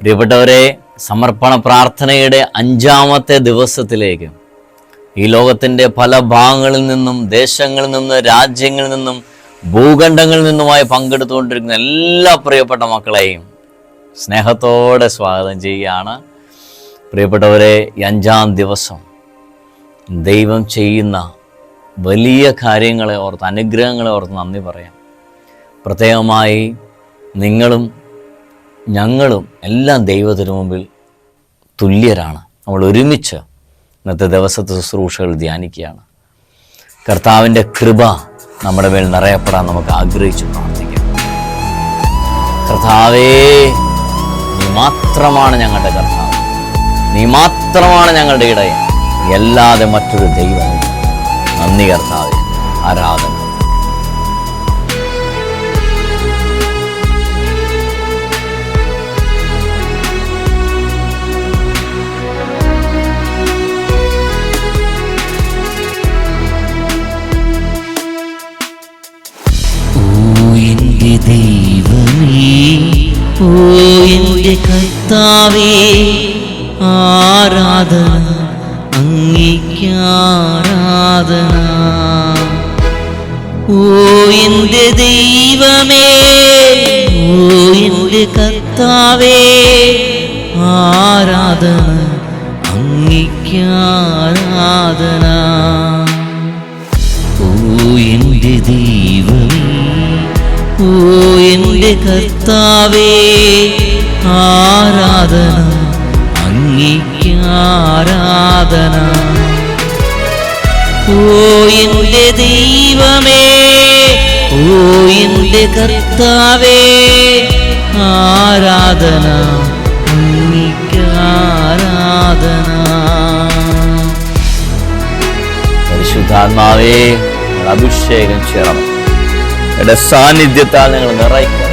പ്രിയപ്പെട്ടവരെ സമർപ്പണ പ്രാർത്ഥനയുടെ അഞ്ചാമത്തെ ദിവസത്തിലേക്ക് ഈ ലോകത്തിന്റെ പല ഭാഗങ്ങളിൽ നിന്നും ദേശങ്ങളിൽ നിന്നും രാജ്യങ്ങളിൽ നിന്നും ഭൂഖണ്ഡങ്ങളിൽ നിന്നുമായി പങ്കെടുത്തുകൊണ്ടിരിക്കുന്ന എല്ലാ പ്രിയപ്പെട്ട മക്കളെയും സ്നേഹത്തോടെ സ്വാഗതം ചെയ്യുകയാണ്. പ്രിയപ്പെട്ടവരെ ഈ അഞ്ചാം ദിവസം ദൈവം ചെയ്യുന്ന വലിയ കാര്യങ്ങളെ ഓർത്ത് അനുഗ്രഹങ്ങളെ ഓർത്ത് നന്ദി പറയാം. പ്രത്യേകമായി നിങ്ങളും ഞങ്ങളും എല്ലാം ദൈവത്തിനു മുമ്പിൽ തുല്യരാണ്. നമ്മൾ ഒരുമിച്ച് ഇന്നത്തെ ദിവസത്തെ ശുശ്രൂഷകൾ ധ്യാനിക്കുകയാണ്. കർത്താവിന്റെ കൃപ നമ്മുടെ മേൽ നിറയപ്പെടാൻ നമുക്ക് ആഗ്രഹിച്ചു പ്രാർത്ഥിക്കാം. കർത്താവേ നീ മാത്രമാണ് ഞങ്ങളുടെ കർത്താവ്. നീ മാത്രമാണ് ഞങ്ങളുടെ ഇടയൻ. അല്ലാതെ മറ്റൊരു ദൈവം നന്ദി കർത്താവേ. കർത്താവേ ആരാധന അങ്ങേക്കാരാധന ഓ എന്റെ ദൈവമേ ഓ എന്റെ കർത്താവേ. ആരാധന അങ്ങേക്കാരാധന ഓ എന്റെ ദൈവമേ ഓ എന്റെ കർത്താവേ. ആരാധന ആരാധന ഓ എന്റെ ദൈവമേ ഓ എന്റെ കർത്താവേ ആരാധന അങ്ങിക്ക് ആരാധന. പരിശുദ്ധാത്മാവേ അഭിഷേകം ചെയ്യണം. എന്റെ സാന്നിധ്യത്താൽ നിങ്ങൾ നിറയ്ക്കണം.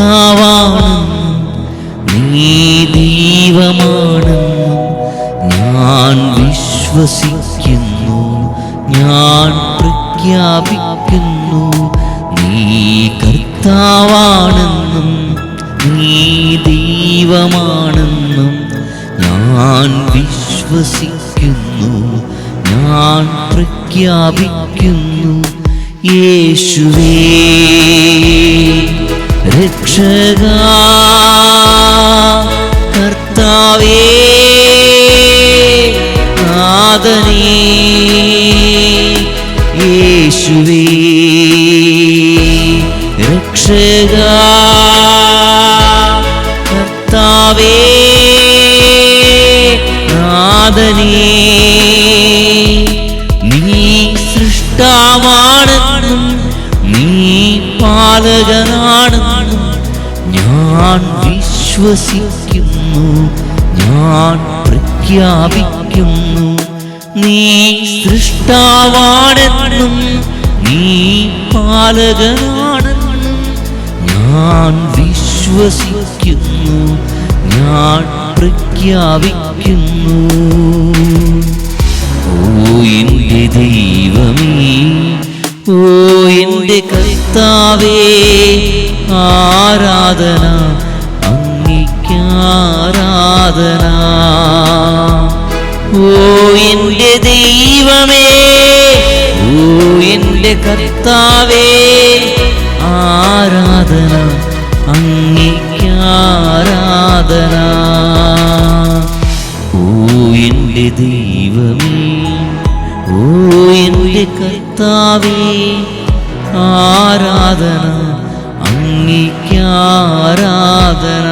കർത്താവാണെന്നും നീ ദൈവമാണെന്നും ഞാൻ വിശ്വസിക്കുന്നു ഞാൻ പ്രഖ്യാപിക്കുന്നു. നീ കർത്താവാണെന്നും നീ ദൈവമാണെന്നും ഞാൻ വിശ്വസിക്കുന്നു ഞാൻ പ്രഖ്യാപിക്കുന്നു. യേശുവേ. രക്ഷക കർത്താവേ നാദനേ യേശുവേ രക്ഷക കർത്താവേ നാദനേ വിശ്വസിക്കുന്നു. ഞാൻ പ്രഖ്യാപിക്കുന്നു നീ സൃഷ്ടാവാണെന്നും നീ പാലകനാണെന്നും ഞാൻ വിശ്വസിക്കുന്നു ഞാൻ പ്രഖ്യാപിക്കുന്നു. ഓ എന്റെ ദൈവമേ ഓ എന്റെ കർത്താവേ ആരാധന ആരാധന. ഓ എന്റെ ദൈവമേ ഓ എന്റെ കർത്താവേ ആരാധന അങ്ങിക്കാരാധന ഓ എന്റെ ദൈവമേ ഓ എന്റെ കർത്താവേ ആരാധന അങ്ങിക്കാരാധന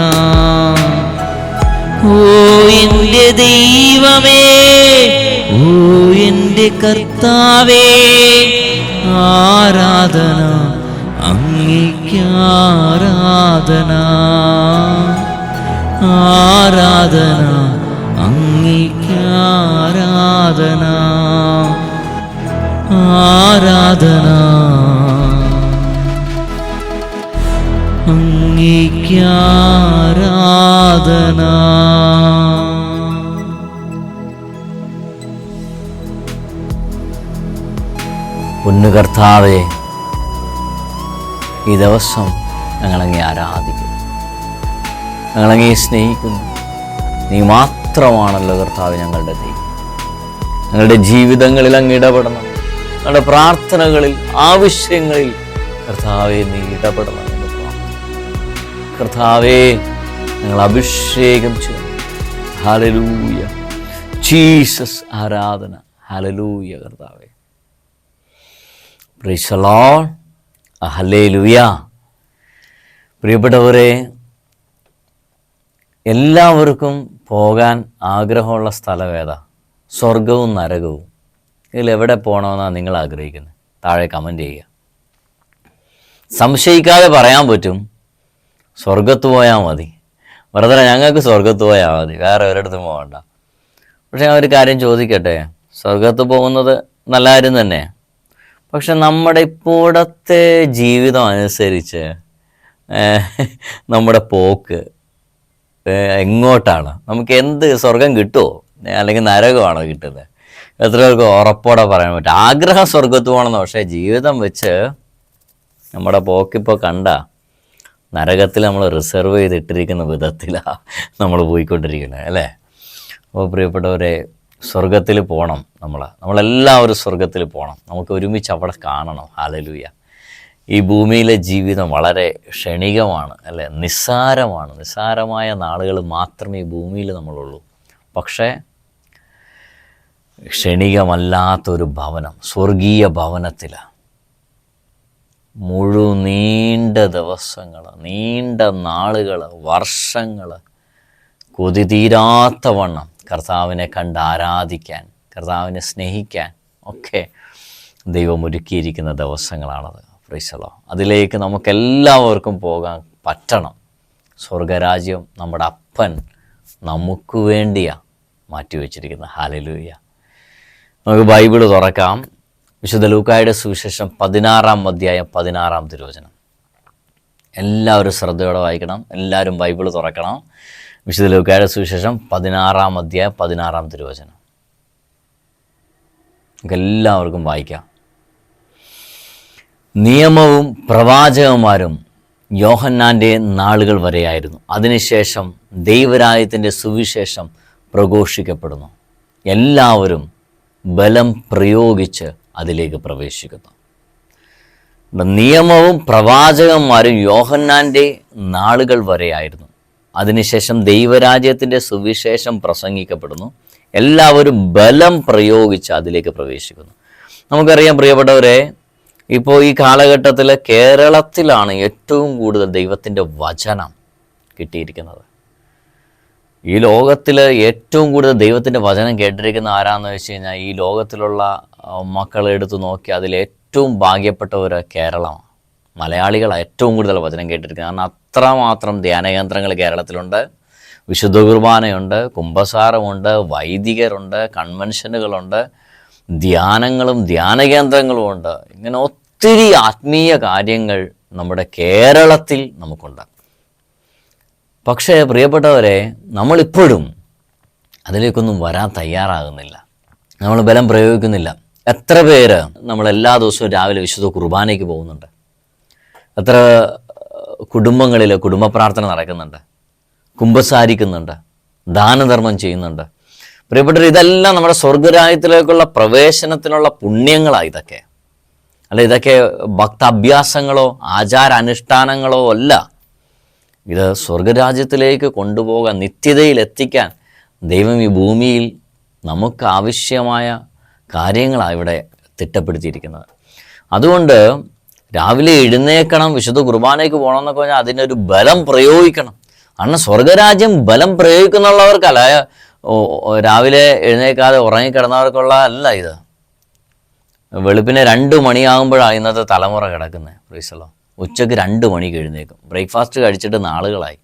ഓ എന്റെ ദൈവമേ ഓ എന്റെ കർത്താവേ ആരാധന അങ്ങേക്ക് ആരാധന ആരാധന അങ്ങേക്ക് ആരാധന. ആരാധന അങ്ങേക്ക് ആരാധന പൊന്നു ഈ ദിവസം ഞങ്ങളങ്ങേ ആരാധിക്കുന്നു. ഞങ്ങളങ്ങേ സ്നേഹിക്കുന്നു. നീ മാത്രമാണല്ലോ കർത്താവ് ഞങ്ങളുടെ ദൈവം. ഞങ്ങളുടെ ജീവിതങ്ങളിൽ അങ്ങ് ഇടപെടണം. ഞങ്ങളുടെ പ്രാർത്ഥനകളിൽ ആവശ്യങ്ങളിൽ കർത്താവെ നീ ഇടപെടണം. കർത്താവേ ഞങ്ങൾ അഭിഷേകം ചെയ്യണം ജീസസ് ആരാധന. ഹലലൂയ കർത്താവേ. പ്രിസലോൺ ഹല്ലേലൂയ. പ്രിയപ്പെട്ടവരെ എല്ലാവർക്കും പോകാൻ ആഗ്രഹമുള്ള സ്ഥലം ഏതാ? സ്വർഗവും നരകവും. ഇതിൽ എവിടെ പോകണമെന്നാണ് നിങ്ങൾ ആഗ്രഹിക്കുന്നത്? താഴെ കമന്റ് ചെയ്യുക. സംശയിക്കാതെ പറയാൻ പറ്റും. സ്വർഗത്ത് പോയാൽ മതി. വെറുതെ ഞങ്ങൾക്ക് സ്വർഗത്ത് പോയാൽ മതി. വേറെ ഒരിടത്തും പോകണ്ട. പക്ഷെ ഞാൻ ഒരു കാര്യം ചോദിക്കട്ടെ? സ്വർഗത്ത് പോകുന്നത് നല്ല കാര്യം തന്നെ. പക്ഷെ നമ്മുടെ ഇപ്പോഴത്തെ ജീവിതം അനുസരിച്ച് നമ്മുടെ പോക്ക് എങ്ങോട്ടാണ്? നമുക്ക് എന്ത് സ്വർഗം കിട്ടുമോ അല്ലെങ്കിൽ നരകമാണോ കിട്ടുന്നത്? എത്ര പേർക്ക് ഉറപ്പോടെ പറയാൻ പറ്റും? ആഗ്രഹം സ്വർഗത്ത് പോകണമെന്ന് പക്ഷേ ജീവിതം വെച്ച് നമ്മുടെ പോക്കിപ്പോൾ കണ്ട നരകത്തിൽ നമ്മൾ റിസർവ് ചെയ്തിട്ടിരിക്കുന്ന വിധത്തിലാണ് നമ്മൾ പോയിക്കൊണ്ടിരിക്കുന്നത് അല്ലേ? അപ്പോൾ പ്രിയപ്പെട്ടവരെ സ്വർഗത്തിൽ പോകണം നമ്മൾ നമ്മളെല്ലാവരും സ്വർഗത്തിൽ പോകണം നമുക്ക് ഒരുമിച്ച് അവിടെ കാണണം. ഹാലലൂയ ഈ ഭൂമിയിലെ ജീവിതം വളരെ ക്ഷണികമാണ് അല്ലേ? നിസ്സാരമാണ്. നിസ്സാരമായ നാളുകൾ മാത്രമേ ഈ ഭൂമിയിൽ നമ്മളുള്ളൂ. പക്ഷേ ക്ഷണികമല്ലാത്തൊരു ഭവനം സ്വർഗീയ ഭവനത്തിലാണ് മുഴു നീണ്ട ദിവസങ്ങൾ നീണ്ട നാളുകൾ വർഷങ്ങൾ കൊതി തീരാത്ത വണ്ണം കർത്താവിനെ കണ്ട് ആരാധിക്കാൻ കർത്താവിനെ സ്നേഹിക്കാൻ ഒക്കെ ദൈവം ഒരുക്കിയിരിക്കുന്ന ദിവസങ്ങളാണത്. ഫ്രീസലോ അതിലേക്ക് നമുക്കെല്ലാവർക്കും പോകാൻ പറ്റണം. സ്വർഗരാജ്യം നമ്മുടെ അപ്പൻ നമുക്ക് വേണ്ടിയാണ് മാറ്റിവെച്ചിരിക്കുന്നത്. ഹാലലൂയ നമുക്ക് ബൈബിൾ തുറക്കാം. വിശുദ്ധ ലൂക്കായുടെ സുവിശേഷം പതിനാറാം അധ്യായം പതിനാറാം തിരുവചനം. എല്ലാവരും ശ്രദ്ധയോടെ വായിക്കണം. എല്ലാവരും ബൈബിൾ തുറക്കണം. വിശുദ്ധ ലൂക്കായുടെ സുവിശേഷം പതിനാറാം അധ്യായം പതിനാറാം തിരുവചനം. എല്ലാവർക്കും വായിക്കാം. നിയമവും പ്രവാചകന്മാരും യോഹന്നാന്റെ നാളുകൾ വരെയായിരുന്നു. അതിനുശേഷം ദൈവരാജ്യത്തിന്റെ സുവിശേഷം പ്രഘോഷിക്കപ്പെടുന്നു. എല്ലാവരും ബലം പ്രയോഗിച്ച് അതിലേക്ക് പ്രവേശിക്കുന്നു. നിയമവും പ്രവാചകന്മാരും യോഹന്നാന്റെ നാളുകൾ വരെയായിരുന്നു. അതിനുശേഷം ദൈവരാജ്യത്തിന്റെ സുവിശേഷം പ്രസംഗിക്കപ്പെടുന്നു. എല്ലാവരും ബലം പ്രയോഗിച്ച് അതിലേക്ക് പ്രവേശിക്കുന്നു. നമുക്കറിയാം പ്രിയപ്പെട്ടവരെ ഇപ്പോൾ ഈ കാലഘട്ടത്തിൽ കേരളത്തിലാണ് ഏറ്റവും കൂടുതൽ ദൈവത്തിന്റെ വചനം കിട്ടിയിരിക്കുന്നത്. ഈ ലോകത്തിൽ ഏറ്റവും കൂടുതൽ ദൈവത്തിന്റെ വചനം കേട്ടിരിക്കുന്ന ആരാന്ന് വെച്ച് കഴിഞ്ഞാൽ ഈ ലോകത്തിലുള്ള മക്കളെ എടുത്ത് നോക്കി അതിൽ ഏറ്റവും ഭാഗ്യപ്പെട്ടവർ കേരളമാണ്. മലയാളികളാണ് ഏറ്റവും കൂടുതൽ വചനം കേട്ടിരിക്കുന്നത്. കാരണം അത്രമാത്രം ധ്യാനകേന്ദ്രങ്ങൾ കേരളത്തിലുണ്ട്. വിശുദ്ധ കുർബാനയുണ്ട് കുംഭസാരമുണ്ട് വൈദികരുണ്ട് കൺവെൻഷനുകളുണ്ട് ധ്യാനങ്ങളും ധ്യാനകേന്ദ്രങ്ങളും ഉണ്ട്. ഇങ്ങനെ ഒത്തിരി ആത്മീയ കാര്യങ്ങൾ നമ്മുടെ കേരളത്തിൽ നമുക്കുണ്ട്. പക്ഷേ പ്രിയപ്പെട്ടവരെ നമ്മളിപ്പോഴും അതിലേക്കൊന്നും വരാൻ തയ്യാറാകുന്നില്ല. നമ്മൾ ബലം പ്രയോഗിക്കുന്നില്ല. എത്ര പേര് നമ്മൾ എല്ലാ ദിവസവും രാവിലെ വിശുദ്ധ കുർബാനയ്ക്ക് പോകുന്നുണ്ട്. എത്ര കുടുംബങ്ങളിൽ കുടുംബ പ്രാർത്ഥന നടക്കുന്നുണ്ട്. കുംഭസാരിക്കുന്നുണ്ട് ദാനധർമ്മം ചെയ്യുന്നുണ്ട്. പ്രിയപ്പെട്ടവർ ഇതെല്ലാം നമ്മുടെ സ്വർഗരാജ്യത്തിലേക്കുള്ള പ്രവേശനത്തിനുള്ള പുണ്യങ്ങളാണ് ഇതൊക്കെ. അല്ല ഇതൊക്കെ ഭക്താഭ്യാസങ്ങളോ ആചാരാനുഷ്ഠാനങ്ങളോ അല്ല. ഇത് സ്വർഗരാജ്യത്തിലേക്ക് കൊണ്ടുപോകാൻ നിത്യതയിൽ എത്തിക്കാൻ ദൈവം ഈ ഭൂമിയിൽ നമുക്ക് ആവശ്യമായ കാര്യങ്ങളാണ് ഇവിടെ തിട്ടപ്പെടുത്തിയിരിക്കുന്നത്. അതുകൊണ്ട് രാവിലെ എഴുന്നേക്കണം വിശുദ്ധ കുർബാനയ്ക്ക് പോകണം എന്നൊക്കെ പറഞ്ഞാൽ അതിനൊരു ബലം പ്രയോഗിക്കണം. കാരണം സ്വർഗരാജ്യം ബലം പ്രയോഗിക്കുന്നുള്ളവർക്കല്ല രാവിലെ എഴുന്നേക്കാതെ ഉറങ്ങിക്കിടന്നവർക്കുള്ള അല്ല ഇത്. വെളുപ്പിനെ രണ്ട് മണിയാകുമ്പോഴാണ് ഇന്നത്തെ തലമുറ കിടക്കുന്നത്. പ്രീസലോ ഉച്ചയ്ക്ക് രണ്ട് മണിക്ക് എഴുന്നേക്കും ബ്രേക്ക്ഫാസ്റ്റ് കഴിച്ചിട്ട് നാളുകളായി.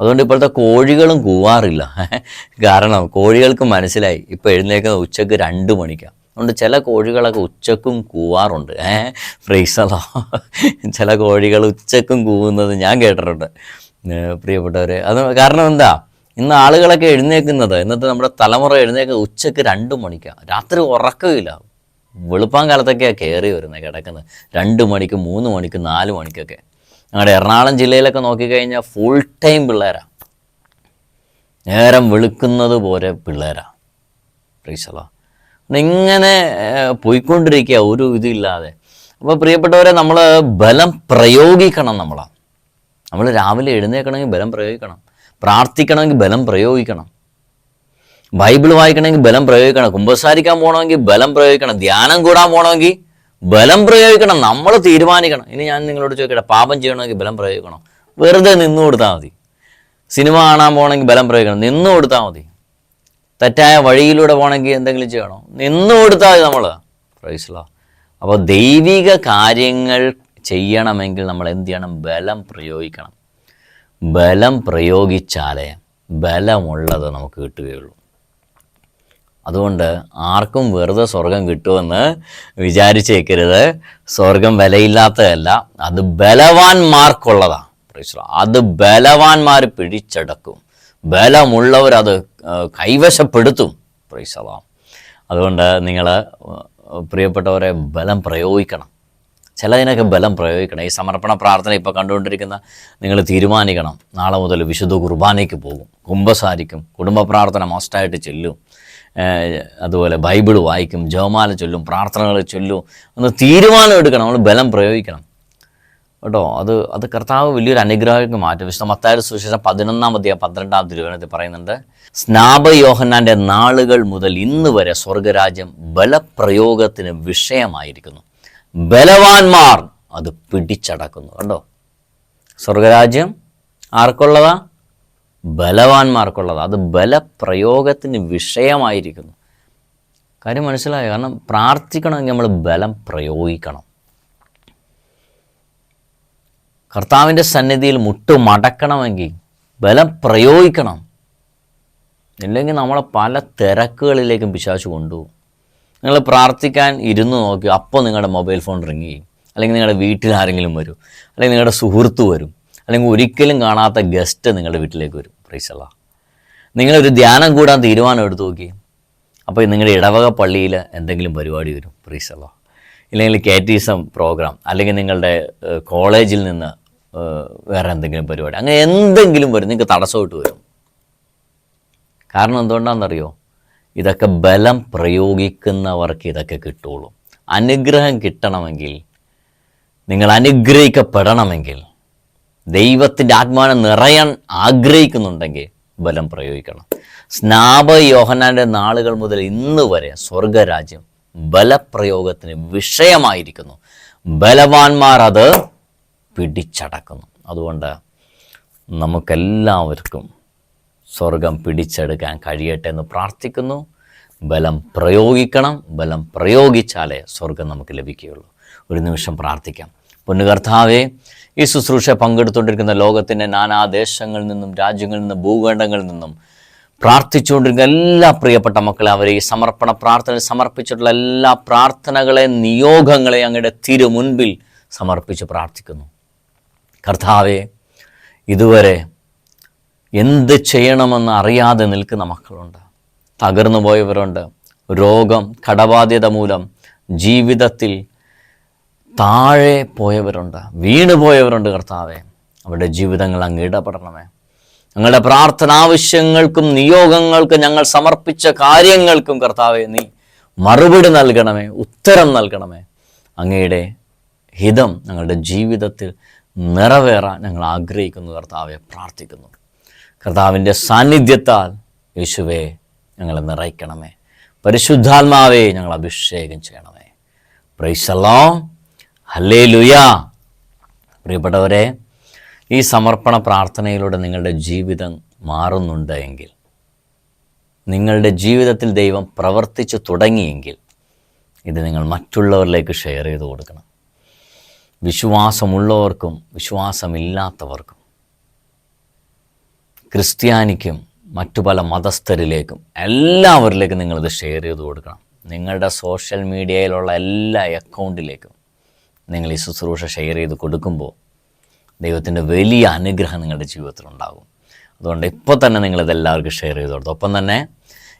അതുകൊണ്ട് ഇപ്പോഴത്തെ കോഴികളും കൂവാറില്ല. കാരണം കോഴികൾക്ക് മനസ്സിലായി ഇപ്പോൾ എഴുന്നേക്കുന്നത് ഉച്ചയ്ക്ക് രണ്ട് മണിക്കാണ് അതുകൊണ്ട് ചില കോഴികളൊക്കെ ഉച്ചക്കും കൂവാറുണ്ട്. ഏ ഫ്രീസലോ ചില കോഴികൾ ഉച്ചക്കും കൂവുന്നത് ഞാൻ കേട്ടിട്ടുണ്ട്. പ്രിയപ്പെട്ടവർ അത് കാരണം എന്താ? ഇന്ന് ആളുകളൊക്കെ എഴുന്നേക്കുന്നത് ഇന്നത്തെ നമ്മുടെ തലമുറ എഴുന്നേക്കുന്നത് ഉച്ചയ്ക്ക് രണ്ട് മണിക്കാണ് രാത്രി ഉറക്കമില്ല. വെളുപ്പാൻ കാലത്തൊക്കെയാണ് കയറി വരുന്നത് കിടക്കുന്നത്. രണ്ട് മണിക്ക് മൂന്ന് മണിക്ക് നാല് മണിക്കൊക്കെ. ഞങ്ങളുടെ എറണാകുളം ജില്ലയിലൊക്കെ നോക്കിക്കഴിഞ്ഞാൽ ഫുൾ ടൈം പിള്ളേരാണ് നേരം വെളുക്കുന്നത് പോലെ പിള്ളേരാണ് പ്രീശലോ ഇങ്ങനെ പോയിക്കൊണ്ടിരിക്കുക ഒരു ഇതില്ലാതെ. അപ്പോൾ പ്രിയപ്പെട്ടവരെ നമ്മൾ ബലം പ്രയോഗിക്കണം നമ്മളാണ് നമ്മൾ രാവിലെ എഴുന്നേൽക്കണമെങ്കിൽ ബലം പ്രയോഗിക്കണം. പ്രാർത്ഥിക്കണമെങ്കിൽ ബലം പ്രയോഗിക്കണം. ബൈബിൾ വായിക്കണമെങ്കിൽ ബലം പ്രയോഗിക്കണം കുമ്പസാരിക്കാൻ പോകണമെങ്കിൽ ബലം പ്രയോഗിക്കണം ധ്യാനം കൂടാൻ പോകണമെങ്കിൽ ബലം പ്രയോഗിക്കണം നമ്മൾ തീരുമാനിക്കണം. ഇനി ഞാൻ നിങ്ങളോട് ചോദിക്കട്ടെ പാപം ചെയ്യണമെങ്കിൽ ബലം പ്രയോഗിക്കണം? വെറുതെ നിന്നു കൊടുത്താൽ മതി. സിനിമ കാണാൻ പോകണമെങ്കിൽ ബലം പ്രയോഗിക്കണം നിന്നു കൊടുത്താൽ മതി. തെറ്റായ വഴിയിലൂടെ പോകണമെങ്കിൽ എന്തെങ്കിലും ചെയ്യണോ? നിന്നു കൊടുത്താൽ മതി നമ്മൾ പ്രൈസ്ലോ അപ്പോൾ ദൈവിക കാര്യങ്ങൾ ചെയ്യണമെങ്കിൽ നമ്മൾ എന്ത് ചെയ്യണം? ബലം പ്രയോഗിക്കണം. ബലം പ്രയോഗിച്ചാലേ ബലമുള്ളത് നമുക്ക് കിട്ടുകയുള്ളൂ. അതുകൊണ്ട് ആർക്കും വെറുതെ സ്വർഗം കിട്ടുമെന്ന് വിചാരിച്ചേക്കരുത്. സ്വർഗം വിലയില്ലാത്തതല്ല അത് ബലവാന്മാർക്കുള്ളതാണ്. അത് ബലവാന്മാർ പിടിച്ചടക്കും. ബലമുള്ളവർ അത് കൈവശപ്പെടുത്തും. പ്രൈസലാം അതുകൊണ്ട് നിങ്ങൾ പ്രിയപ്പെട്ടവരെ ബലം പ്രയോഗിക്കണം. ചിലതിനൊക്കെ ബലം പ്രയോഗിക്കണം. ഈ സമർപ്പണ പ്രാർത്ഥന ഇപ്പോൾ കണ്ടുകൊണ്ടിരിക്കുന്ന നിങ്ങൾ തീരുമാനിക്കണം. നാളെ മുതൽ വിശുദ്ധ കുർബാനയ്ക്ക് പോകും. കുംഭസാരിക്കും. കുടുംബ പ്രാർത്ഥന മോസ്റ്റായിട്ട് ചെല്ലും. അതുപോലെ ബൈബിൾ വായിക്കും ജവമാല ചൊല്ലും പ്രാർത്ഥനകൾ ചൊല്ലും ഒന്ന് തീരുമാനം എടുക്കണം നമ്മൾ ബലം പ്രയോഗിക്കണം. കേട്ടോ അത് അത് കർത്താവ് വലിയൊരു അനുഗ്രഹമായിട്ട് മാറ്റും. വിശുദ്ധ മത്തായ സുവിശേഷം പതിനൊന്നാം അധ്യായം പന്ത്രണ്ടാം തിരുവനന്തപുരത്തിൽ പറയുന്നുണ്ട് സ്നാപയോഹന്നാന്റെ നാളുകൾ മുതൽ ഇന്ന് വരെ സ്വർഗരാജ്യം ബലപ്രയോഗത്തിന് വിഷയമായിരിക്കുന്നു. ബലവാന്മാർ അത് പിടിച്ചടക്കുന്നു. കണ്ടോ സ്വർഗരാജ്യം ആർക്കുള്ളതാ? ബലവാന്മാർക്കുള്ളതാ. അത് ബലപ്രയോഗത്തിന് വിഷയമായിരിക്കുന്നു. കാര്യം മനസ്സിലായോ? കാരണം പ്രാർത്ഥിക്കണമെങ്കിൽ നമ്മൾ ബലം പ്രയോഗിക്കണം. കർത്താവിന്റെ സന്നിധിയിൽ മുട്ടുമടക്കണമെങ്കിൽ ബലം പ്രയോഗിക്കണം. ഇല്ലെങ്കിൽ നമ്മളെ പല തിരക്കുകളിലേക്കും പിശാച്ച് കൊണ്ടുപോകും. നിങ്ങൾ പ്രാർത്ഥിക്കാൻ ഇരുന്ന് നോക്കി അപ്പോൾ നിങ്ങളുടെ മൊബൈൽ ഫോൺ റിങ് ചെയ്യും. അല്ലെങ്കിൽ നിങ്ങളുടെ വീട്ടിൽ ആരെങ്കിലും വരും. അല്ലെങ്കിൽ നിങ്ങളുടെ സുഹൃത്ത് വരും. അല്ലെങ്കിൽ ഒരിക്കലും കാണാത്ത ഗസ്റ്റ് നിങ്ങളുടെ വീട്ടിലേക്ക് വരും. പ്രൈസല്ല നിങ്ങളൊരു ധ്യാനം കൂടാൻ തീരുമാനം എടുത്തു നോക്കി. അപ്പോൾ നിങ്ങളുടെ ഇടവക പള്ളിയിൽ എന്തെങ്കിലും പരിപാടി വരും. പ്രീസല്ല ഇല്ലെങ്കിൽ കാറ്റീസം പ്രോഗ്രാം അല്ലെങ്കിൽ നിങ്ങളുടെ കോളേജിൽ നിന്ന് വേറെ എന്തെങ്കിലും പരിപാടി അങ്ങനെ എന്തെങ്കിലും വരും. നിങ്ങൾക്ക് തടസ്സമായിട്ട് വരും. കാരണം എന്തുകൊണ്ടാണെന്നറിയോ? ഇതൊക്കെ ബലം പ്രയോഗിക്കുന്നവർക്ക് ഇതൊക്കെ കിട്ടുള്ളൂ. അനുഗ്രഹം കിട്ടണമെങ്കിൽ നിങ്ങൾ അനുഗ്രഹിക്കപ്പെടണമെങ്കിൽ ദൈവത്തിന്റെ ആത്മാവിനെ നിറയാൻ ആഗ്രഹിക്കുന്നുണ്ടെങ്കിൽ ബലം പ്രയോഗിക്കണം. സ്നാപ യോഹനാന്റെ നാളുകൾ മുതൽ ഇന്ന് വരെ സ്വർഗരാജ്യം ബലപ്രയോഗത്തിന് വിഷയമായിരിക്കുന്നു. ബലവാന്മാർ അത് പിടിച്ചടക്കുന്നു. അതുകൊണ്ട് നമുക്കെല്ലാവർക്കും സ്വർഗം പിടിച്ചെടുക്കാൻ കഴിയട്ടെ എന്ന് പ്രാർത്ഥിക്കുന്നു. ബലം പ്രയോഗിക്കണം. ബലം പ്രയോഗിച്ചാലേ സ്വർഗം നമുക്ക് ലഭിക്കുകയുള്ളൂ. ഒരു നിമിഷം പ്രാർത്ഥിക്കാം. പൊന്നുകർത്താവേ ഈ ശുശ്രൂഷ പങ്കെടുത്തുകൊണ്ടിരിക്കുന്ന ലോകത്തിന്റെ നാനാദേശങ്ങളിൽ നിന്നും രാജ്യങ്ങളിൽ നിന്നും ഭൂഖണ്ഡങ്ങളിൽ നിന്നും പ്രാർത്ഥിച്ചുകൊണ്ടിരിക്കുന്ന എല്ലാ പ്രിയപ്പെട്ട മക്കളെ അവരെ ഈ സമർപ്പണ പ്രാർത്ഥന സമർപ്പിച്ചിട്ടുള്ള എല്ലാ പ്രാർത്ഥനകളെ നിയോഗങ്ങളെ അങ്ങയുടെ തിരു മുൻപിൽ സമർപ്പിച്ച് പ്രാർത്ഥിക്കുന്നു. കർത്താവെ ഇതുവരെ എന്ത് ചെയ്യണമെന്ന് അറിയാതെ നിൽക്കുന്ന മക്കളുണ്ട്. തകർന്നു പോയവരുണ്ട് രോഗം കടബാധ്യത മൂലം ജീവിതത്തിൽ താഴെ പോയവരുണ്ട് വീണ് പോയവരുണ്ട് കർത്താവെ. അവരുടെ ജീവിതങ്ങൾ അങ്ങ് ഇടപെടണമേ. ഞങ്ങളുടെ പ്രാർത്ഥന ആവശ്യങ്ങൾക്കും നിയോഗങ്ങൾക്കും ഞങ്ങൾ സമർപ്പിച്ച കാര്യങ്ങൾക്കും കർത്താവെ നീ മറുപടി നൽകണമേ ഉത്തരം നൽകണമേ. അങ്ങയുടെ ഹിതം ഞങ്ങളുടെ ജീവിതത്തിൽ നിറവേറാൻ ഞങ്ങൾ ആഗ്രഹിക്കുന്നു കർത്താവെ പ്രാർത്ഥിക്കുന്നു. കർത്താവിന്റെ സാന്നിധ്യത്താൽ യേശുവെ ഞങ്ങളെ നിറയ്ക്കണമേ. പരിശുദ്ധാത്മാവേ ഞങ്ങൾ അഭിഷേകം ചെയ്യണമേ. പ്രൈസല്ലോ ഹല്ലേ ലുയാ പ്രിയപ്പെട്ടവരെ ഈ സമർപ്പണ പ്രാർത്ഥനയിലൂടെ നിങ്ങളുടെ ജീവിതം മാറുന്നുണ്ട് എങ്കിൽ നിങ്ങളുടെ ജീവിതത്തിൽ ദൈവം പ്രവർത്തിച്ചു തുടങ്ങിയെങ്കിൽ ഇത് നിങ്ങൾ മറ്റുള്ളവരിലേക്ക് ഷെയർ ചെയ്ത് കൊടുക്കണം. വിശ്വാസമുള്ളവർക്കും വിശ്വാസമില്ലാത്തവർക്കും ക്രിസ്ത്യാനിക്കും മറ്റു പല മതസ്ഥരിലേക്കും എല്ലാവരിലേക്കും നിങ്ങളിത് ഷെയർ ചെയ്ത് കൊടുക്കണം. നിങ്ങളുടെ സോഷ്യൽ മീഡിയയിലുള്ള എല്ലാ അക്കൗണ്ടിലേക്കും നിങ്ങൾ ഈ ശുശ്രൂഷ ഷെയർ ചെയ്ത് കൊടുക്കുമ്പോൾ ദൈവത്തിന്റെ വലിയ അനുഗ്രഹം നിങ്ങളുടെ ജീവിതത്തിൽ ഉണ്ടാകും. അതുകൊണ്ട് ഇപ്പോൾ തന്നെ നിങ്ങളിതെല്ലാവർക്കും ഷെയർ ചെയ്ത് കൊടുത്തു. ഒപ്പം തന്നെ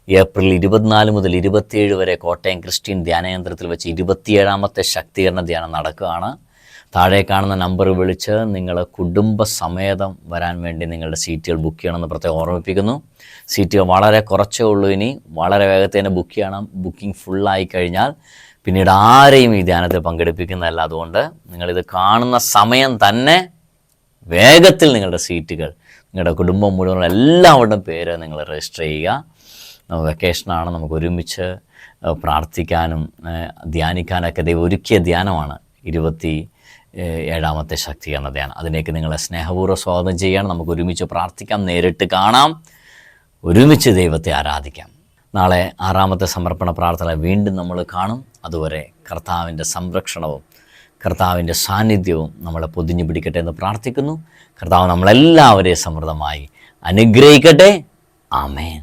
ഏപ്രിൽ ഇരുപത്തിനാല് മുതൽ ഇരുപത്തിയേഴ് വരെ കോട്ടയം ക്രിസ്ത്യൻ ധ്യാനകേന്ദ്രത്തിൽ വെച്ച് ഇരുപത്തിയേഴാമത്തെ ശക്തീകരണ ധ്യാനം നടക്കുകയാണ്. താഴെ കാണുന്ന നമ്പർ വിളിച്ച് നിങ്ങൾ കുടുംബസമേതം വരാൻ വേണ്ടി നിങ്ങളുടെ സീറ്റുകൾ ബുക്ക് ചെയ്യണമെന്ന് പ്രത്യേകം ഓർമ്മിപ്പിക്കുന്നു. സീറ്റുകൾ വളരെ കുറച്ചേ ഉള്ളൂ ഇനി. വളരെ വേഗത്തിൽ തന്നെ ബുക്ക് ചെയ്യണം. ബുക്കിംഗ് ഫുള്ളായി കഴിഞ്ഞാൽ പിന്നീട് ആരെയും ഈ ധ്യാനത്തിൽ പങ്കെടുപ്പിക്കുന്നതല്ല. അതുകൊണ്ട് നിങ്ങളിത് കാണുന്ന സമയം തന്നെ വേഗത്തിൽ നിങ്ങളുടെ സീറ്റുകൾ നിങ്ങളുടെ കുടുംബം മുഴുവൻ എല്ലാവരുടെയും പേര് നിങ്ങൾ രജിസ്റ്റർ ചെയ്യുക. വെക്കേഷനാണ് നമുക്ക് ഒരുമിച്ച് പ്രാർത്ഥിക്കാനും ധ്യാനിക്കാനൊക്കെ ദൈവം ഒരുക്കിയ ധ്യാനമാണ് ഇരുപത്തി ഏഴാമത്തെ ശക്തി എന്ന ധ്യാനം. അതിലേക്ക് നിങ്ങളെ സ്നേഹപൂർവം സ്വാഗതം ചെയ്യണം നമുക്ക് ഒരുമിച്ച് പ്രാർത്ഥിക്കാം നേരിട്ട് കാണാം. ഒരുമിച്ച് ദൈവത്തെ ആരാധിക്കാം. നാളെ ആറാമത്തെ സമർപ്പണ പ്രാർത്ഥന വീണ്ടും നമ്മൾ കാണും. അതുവരെ കർത്താവിന്റെ സംരക്ഷണവും കർത്താവിന്റെ സാന്നിധ്യവും നമ്മളെ പൊതിഞ്ഞു പിടിക്കട്ടെ എന്ന് പ്രാർത്ഥിക്കുന്നു. കർത്താവ് നമ്മളെല്ലാവരെയും സമൃദ്ധമായി അനുഗ്രഹിക്കട്ടെ. ആമേൻ.